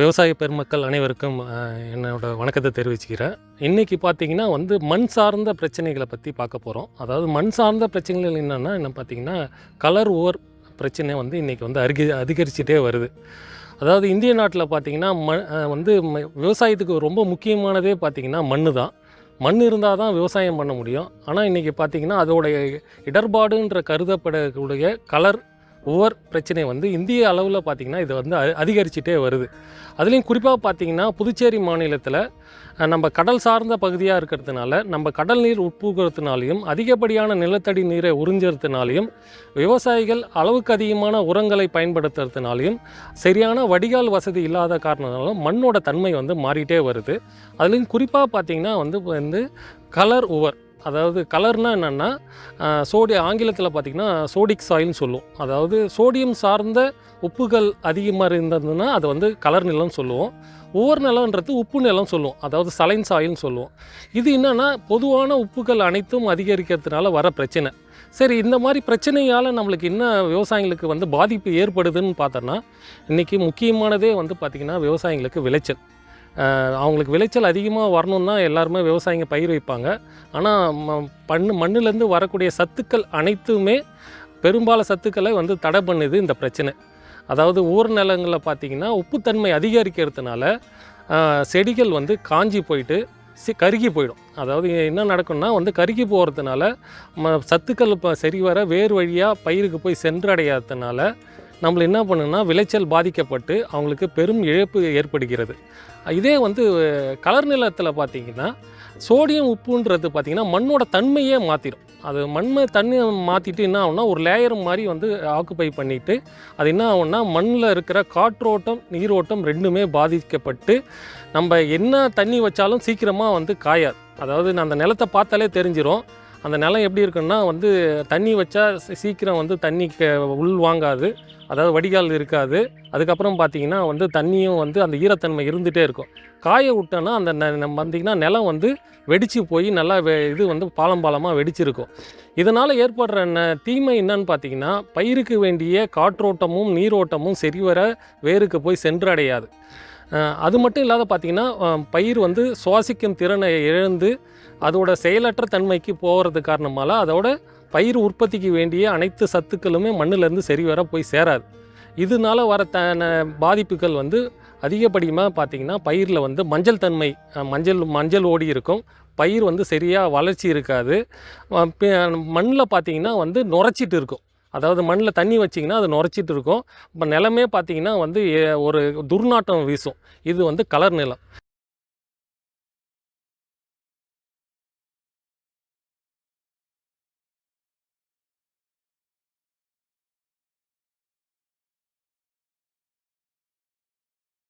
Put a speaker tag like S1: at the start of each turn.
S1: விவசாய பெருமக்கள் அனைவருக்கும் என்னோடய வணக்கத்தை தெரிவிச்சுக்கிறேன். இன்றைக்கி பார்த்தீங்கன்னா வந்து மண் சார்ந்த பிரச்சனைகளை பற்றி பார்க்க போகிறோம் அதாவது மண் சார்ந்த பிரச்சனைகள் என்னென்னா என்ன பார்த்தீங்கன்னா கலர் ஓவர் பிரச்சனை வந்து இன்றைக்கி வந்து அருகி அதிகரிச்சுட்டே வருது. அதாவது இந்திய நாட்டில் பார்த்திங்கன்னா ம வந்து ம- விவசாயத்துக்கு ரொம்ப முக்கியமானதே பார்த்திங்கன்னா மண் தான். மண் இருந்தால் தான் விவசாயம் பண்ண முடியும். ஆனால் இன்றைக்கி பார்த்தீங்கன்னா அதோடைய இடர்பாடுன்ற கருதப்படக்கூடிய கலர் ஓவர் பிரச்சனை வந்து இந்திய அளவில் பார்த்திங்கன்னா இது வந்து அ- அதிகரிச்சுட்டே வருது. அதுலேயும் குறிப்பாக பார்த்தீங்கன்னா புதுச்சேரி மாநிலத்தில் நம்ம கடல் சார்ந்த பகுதியாக இருக்கிறதுனால நம்ம கடல் நீர் உட்புகிறதுனாலையும் அதிகப்படியான நிலத்தடி நீரை உறிஞ்சறதுனாலையும் விவசாயிகள் அளவுக்கு அதிகமான உரங்களை பயன்படுத்துறதுனாலையும் சரியான வடிகால் வசதி இல்லாத காரணத்தினாலும் மண்ணோட தன்மை வந்து மாறிட்டே வருது. அதுலேயும் குறிப்பாக பார்த்தீங்கன்னா வந்து வந்து கலர் ஓவர் அதாவது கலர்னால் என்னென்னா சோடி ஆங்கிலத்தில் பார்த்திங்கன்னா சோடிக் சாயில்னு சொல்லுவோம். அதாவது சோடியம் சார்ந்த உப்புகள் அதிகமாக இருந்ததுன்னா அது வந்து கலர் நிலம்னு சொல்லுவோம். ஒவ்வொரு நிலம்ன்றது உப்பு நிலம் சொல்லுவோம். அதாவது சலைன் சாயில்னு சொல்லுவோம். இது என்னென்னா பொதுவான உப்புகள் அனைத்தும் அதிகரிக்கிறதுனால வர பிரச்சனை. சரி இந்த மாதிரி பிரச்சனையால் நம்மளுக்கு என்ன விவசாயிகளுக்கு வந்து பாதிப்பு ஏற்படுதுன்னு பார்த்தோன்னா இன்றைக்கி முக்கியமானதே வந்து பார்த்திங்கன்னா விவசாயிங்களுக்கு விளைச்சல். அவங்களுக்கு விளைச்சல் அதிகமாக வரணும்னா எல்லாருமே விவசாயிங்க பயிர் வைப்பாங்க. ஆனால் ம பண்ணு மண்ணுலேருந்து வரக்கூடிய சத்துக்கள் அனைத்துமே பெரும்பாலும் சத்துக்களை வந்து தடை பண்ணுது இந்த பிரச்சனை. அதாவது ஊர் நிலங்களில் பார்த்திங்கன்னா உப்புத்தன்மை அதிகரிக்கிறதுனால செடிகள் வந்து காஞ்சி போயிட்டு சி கருகி போயிடும். அதாவது என்ன நடக்கும்னா வந்து கருகி போகிறதுனால ம சத்துக்கள் இப்போ சரி வர வேறு வழியாக பயிருக்கு போய் சென்றடையாததுனால நம்மள என்ன பண்ணுன்னா விளைச்சல் பாதிக்கப்பட்டு அவங்களுக்கு பெரும் இழப்பு ஏற்படுகிறது. இதே வந்து கலர் நிலத்தில் பார்த்திங்கன்னா சோடியம் உப்புன்றது பார்த்திங்கன்னா மண்ணோட தன்மையே மாற்றிடும் அது மண்மை தண்ணியை மாற்றிட்டு என்ன ஆகும்னா ஒரு லேயர் மாதிரி வந்து ஆக்குப்பை பண்ணிவிட்டு அது என்ன ஆகும்னா மண்ணில் இருக்கிற காற்றோட்டம் நீரோட்டம் ரெண்டுமே பாதிக்கப்பட்டு நம்ம என்ன தண்ணி வச்சாலும் சீக்கிரமாக வந்து காயாது. அதாவது நான் அந்த நிலத்தை பார்த்தாலே தெரிஞ்சிடும் அந்த நிலம் எப்படி இருக்குன்னா வந்து தண்ணி வச்சா சீக்கிரம் வந்து தண்ணி உள் வாங்காது. அதாவது வடிகால் இருக்காது. அதுக்கப்புறம் பார்த்தீங்கன்னா வந்து தண்ணியும் வந்து அந்த ஈரத்தன்மை இருந்துகிட்டே இருக்கும். காய விட்டோன்னா அந்த ந- நம்ம பார்த்தீங்கன்னா நிலம் வந்து வெடித்து போய் நல்லா வெ இது வந்து பாலம் பாலமாக வெடிச்சிருக்கும். இதனால் ஏற்படுற ந தீமை என்னன்னு பார்த்தீங்கன்னா பயிருக்கு வேண்டிய காற்றோட்டமும் நீரோட்டமும் சரிவர வேருக்கு போய் சென்றடையாது. அது மட்டும் இல்லாத பார்த்தீங்கன்னா பயிர் வந்து சுவாசிக்கும் திறனை இழந்து அதோட செயலற்ற தன்மைக்கு போகிறது காரணமால அதோட பயிர் உற்பத்திக்கு வேண்டிய அனைத்து சத்துக்களுமே மண்ணிலேருந்து சரிவர போய் சேராது. இதனால வர த பாதிப்புகள் வந்து அதிகப்படியாக பார்த்தீங்கன்னா பயிரில் வந்து மஞ்சள் தன்மை மஞ்சள் மஞ்சள் ஓடி இருக்கும். பயிர் வந்து சரியாக வளர்ச்சி இருக்காது. மண்ணில் பார்த்தீங்கன்னா வந்து நுரைச்சிட்டு இருக்கும். அதாவது மண்ணில் தண்ணி வச்சிங்கன்னா அது நுரைச்சிட்டு இருக்கும். இப்போ நிலமே பார்த்தீங்கன்னா வந்து ஏ- ஒரு துர்நாற்றம் வீசும். இது வந்து கலர் நிலம்.